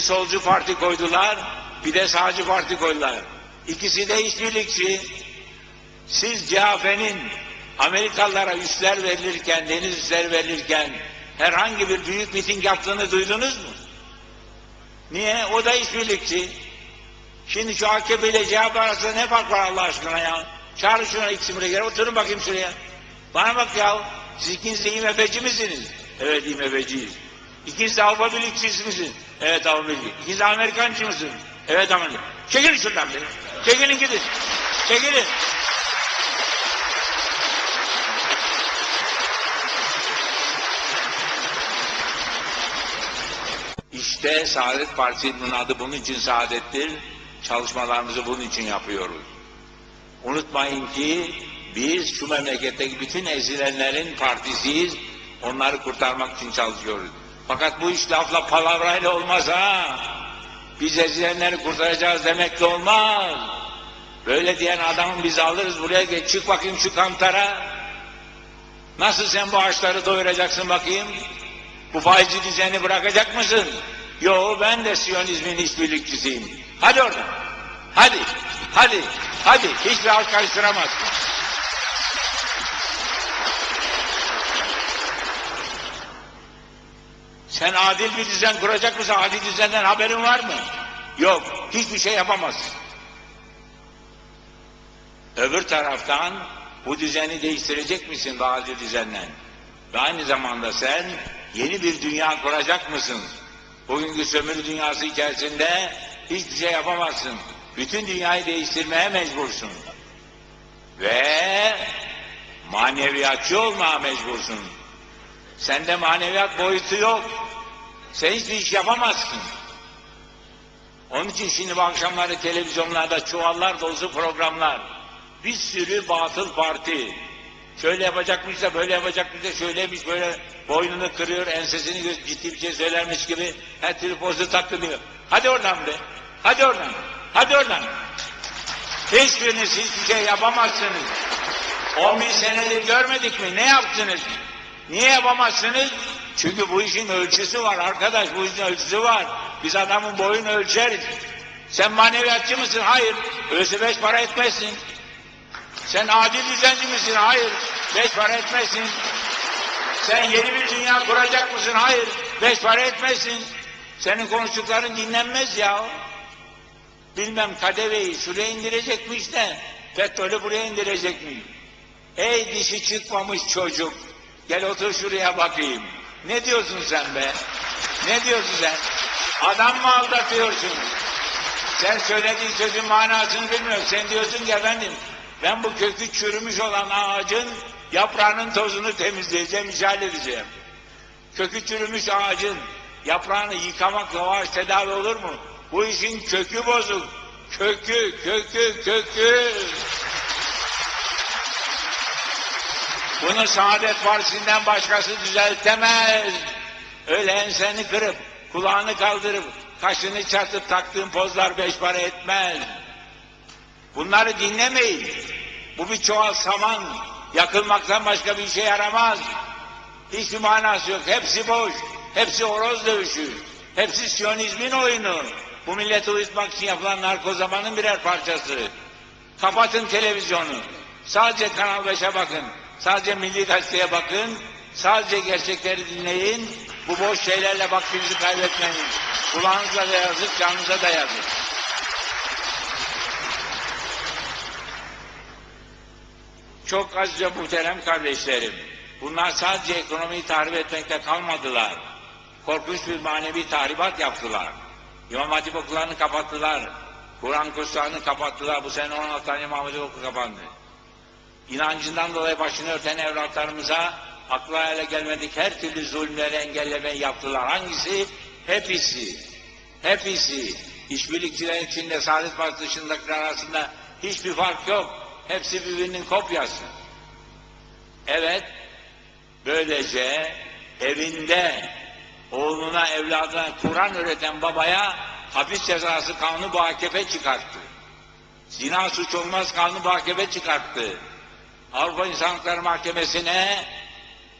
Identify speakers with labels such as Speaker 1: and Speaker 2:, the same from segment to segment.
Speaker 1: solcu parti koydular, bir de sağcı parti koydular. İkisi de işbirlikçi. Siz CHP'nin Amerikalılara üsler verilirken, deniz üsleri verilirken herhangi bir büyük miting yaptığını duydunuz mu? Niye? O da işbirlikçi. Şimdi şu AKP ile CHP arasında ne fark var Allah aşkına ya? Çağırın şuna ikisi buraya gel, oturun bakayım şuraya. Bana bak ya, siz ikiniz de IMF'ci misiniz? Evet IMF'ciyiz. İkiniz de Avrupa Birlikçisi misiniz? Evet Avrupa Birliği. İkiniz de Amerikancı mısınız? Evet Amerika. Çekilin şuradan beni. Çekilin gidin. Çekilin. İşte Saadet Partisi'nin adı bunun için saadettir. Çalışmalarımızı bunun için yapıyoruz. Unutmayın ki biz şu memleketteki bütün ezilenlerin partisiyiz. Onları kurtarmak için çalışıyoruz. Fakat bu iş lafla palavrayla olmaz ha. Biz ezilenleri kurtaracağız demekle olmaz. Böyle diyen adamı biz alırız buraya geç çık bakayım şu kantara. Nasıl sen bu ağaçları doyuracaksın bakayım? Bu faizci düzeni bırakacak mısın? Yo ben de Siyonizmin işbirlikçisiyim. Hadi oradan. Hadi. Hadi. Hadi. Hiçbir halk karıştıramaz. Sen adil bir düzen kuracak mısın? Adil düzenden haberin var mı? Yok. Hiçbir şey yapamazsın. Öbür taraftan bu düzeni değiştirecek misin bu adil düzenden? Ve aynı zamanda sen yeni bir dünya kuracak mısın? Bugünkü sömürü dünyası içerisinde hiçbir şey yapamazsın. Bütün dünyayı değiştirmeye mecbursun. Ve maneviyatçı olmaya mecbursun. Sende maneviyat boyutu yok. Sen hiçbir iş yapamazsın. Onun için şimdi bu akşamları televizyonlarda çuvallar dolusu programlar. Bir sürü batıl parti. Şöyle yapacakmış da böyle yapacakmış da şöyleymiş böyle boynunu kırıyor, ensesini ciddi bir şey söylermiş gibi her türlü pozu takılıyor. Hadi oradan be. Hadi oradan. Hadi oradan. Hiçbiriniz hiçbir şey yapamazsınız. 10 bin senedir görmedik mi? Ne yaptınız? Niye yapamazsınız? Çünkü bu işin ölçüsü var arkadaş. Bu işin ölçüsü var. Biz adamın boyunu ölçeriz. Sen maneviyatçı mısın? Hayır. Öyleyse beş para etmezsin. Sen adil düzenci misin? Hayır. Beş para etmezsin. Sen yeni bir dünya kuracak mısın? Hayır. Beş para etmezsin. Senin konuştukların dinlenmez ya. Bilmem kadeveyi şuraya indirecekmiş de petrolü buraya indirecekmiş. Ey dişi çıkmamış çocuk. Gel otur şuraya bakayım. Ne diyorsun sen be? Ne diyorsun sen? Adam mı aldatıyorsun? Sen söylediğin sözün manasını bilmiyorsun. Sen diyorsun ki efendim ben bu kökü çürümüş olan ağacın yaprağının tozunu temizleyeceğim, işaret edeceğim. Kökü çürümüş ağacın yaprağını yıkamakla o ağaç tedavi olur mu? Bu işin kökü bozuk. Kökü, kökü, kökü. Bunu Saadet Partisi'nden başkası düzeltemez. Öyle enseni kırıp, kulağını kaldırıp, kaşını çatıp taktığın pozlar beş para etmez. Bunları dinlemeyin. Bu bir çuval saman. Yakılmaktan başka bir işe yaramaz. Hiçbir manası yok. Hepsi boş. Hepsi horoz dövüşü. Hepsi Siyonizmin oyunu. Bu milleti uyutmak için yapılan narkozamanın birer parçası. Kapatın televizyonu. Sadece Kanal 5'e bakın. Sadece Milli Gazete'ye bakın. Sadece gerçekleri dinleyin. Bu boş şeylerle vaktinizi kaybetmeyin. Kulağınıza da yazık, canınıza da yazık. Çok azca muhterem kardeşlerim. Bunlar sadece ekonomiyi tahrip etmekte kalmadılar. Korkunç bir manevi tahribat yaptılar. İmam Hatip okullarını kapattılar. Kur'an kurslarını kapattılar. Bu sene 16 tane İmam Hatip okulu kapandı. İnancından dolayı başını örten evlatlarımıza akla ele gelmedik her türlü zulümleri engellemeyi yaptılar. Hangisi? Hepsi. Hepsi. İşbirlikçilerin içinde Saadet Partisi dışındakiler arasında hiçbir fark yok. Hepsi birbirinin kopyası. Evet, böylece evinde oğluna, evladına Kur'an öğreten babaya hapis cezası kanunu bu AKP çıkarttı. Zina suç olmaz kanunu bu AKP çıkarttı. Avrupa İnsan Hakları Mahkemesi'ne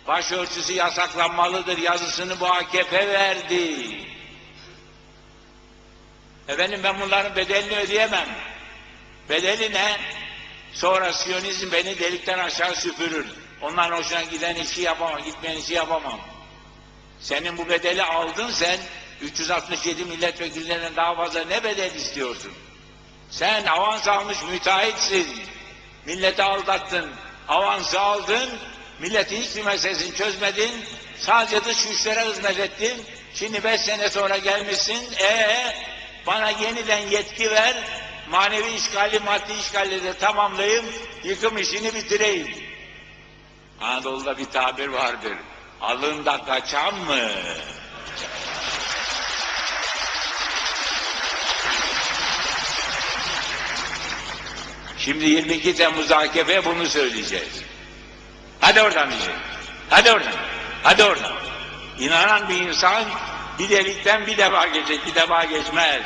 Speaker 1: başörtüsü yasaklanmalıdır yazısını bu AKP verdi. Efendim ben bunların bedelini ödeyemem. Bedeli ne? Sonra Siyonizm beni delikten aşağı süpürür. Onların hoşuna giden işi yapamam, gitmeyen işi yapamam. Senin bu bedeli aldın sen, 367 milletvekillerinden daha fazla ne bedel istiyorsun? Sen avans almış müteahhitsin. Milleti aldattın, avansı aldın, milletin hiçbir meselesini çözmedin, sadece dış güçlere hizmet ettin. Şimdi beş sene sonra gelmişsin, ee bana yeniden yetki ver, manevi işgali, maddi işgali de tamamlayayım, yıkım işini bitireyim. Anadolu'da bir tabir vardır, alında kaçan mı? Şimdi 22 Temmuz'da AKP bunu söyleyeceğiz. Hadi oradan diyeceğiz. Hadi oradan. Hadi oradan. İnanan bir insan bir delikten bir defa geçecek, bir defa geçmez.